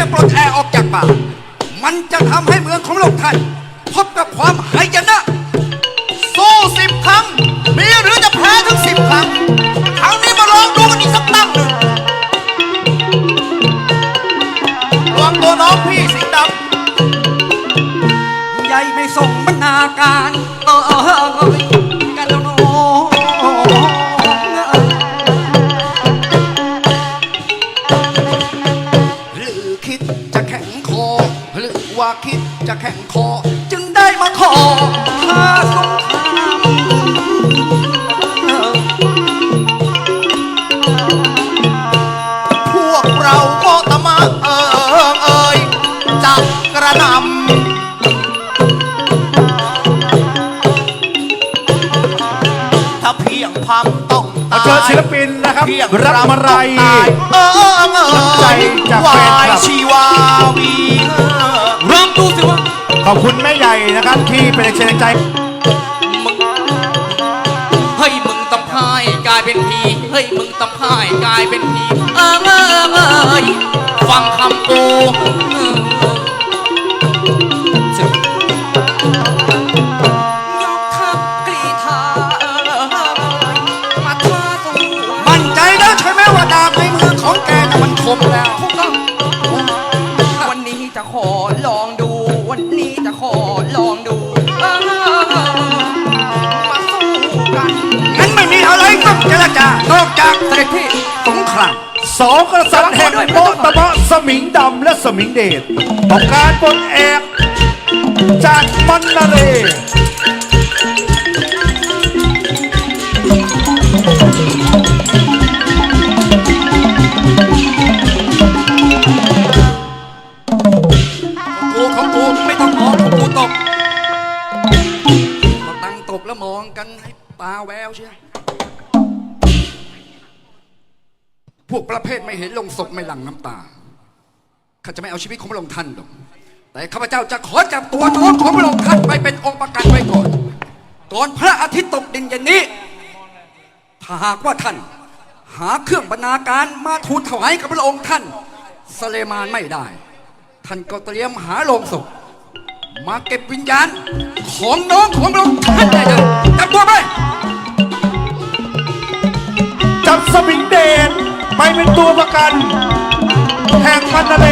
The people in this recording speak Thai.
จะโปรแช่ออกจากปากมันจะทำให้เมืองของเราท่านพบกับความหายนะ สู้สิบครั้ง มีหรือจะแพ้ถึงสิบครั้งครั้งนี้มาลองดูกันอีกสักตั้งหนึ่งระวังตัวน้องพี่สิงห์ดใหญ่ไม่ส่งบรรณาการ ว่าคิดจะแข็งคอ จึงได้มาขอท้าสงครามพวกเราโมตมะเออเอยจับกระนำถ้าเพียงพำต้องตายเจอศิลปินนะครับเพียงรับมาลัยเออเออเออน้ำใจจากแฟนคลับชีวาวี ขอบคุณแม่ใหญ่นะครับ ที่เป็นแรงใจเฮ้ยมึงตำพายกลายเป็นผีเฮ้ยมึงตำพายกลายเป็นผีเออเออเออเอยฟังคำกูเออเจ็บยกทัพกรีธาเออเออเออมาท้าสู้มั่นใจนะใช่ไหมว่าดาบในมือของแกน่ะมันคมแล้ว ลองดู วันนี้จะขอลองดูเออมาสู้กันงั้นไม่มีอะไรต้องเจรจานอกจากเสด็จพี่สงครามสองกษัตริย์แห่งโมตมะสมิงดำและสมิงเดชต้องการบนแอกจากมันนาเร บแล้วมองกันให้ตาแววเชียวพวกประเภทไม่เห็นลงศพไม่หลั่งน้ำตา ข้าจะไม่เอาชีวิตของพระองค์ท่านหรอก แต่ข้าพเจ้าจะขอจับตัวน้องของพระองค์ท่านไปเป็นองค์ประกันไว้ก่อน ก่อนพระอาทิตย์ตกดินเย็นนี้ ถ้าหากว่าท่านหาเครื่องบรรณาการมาทูลถวายกับพระองค์ท่านสเลมานไม่ได้ ท่านก็เตรียมหาโลงศพ มาเก็บวิญญาณ ของน้องของเราท่านได้เลยจับตัวไป จับสมิงเดชไปเป็นตัวประกัน แห่งพันนาเล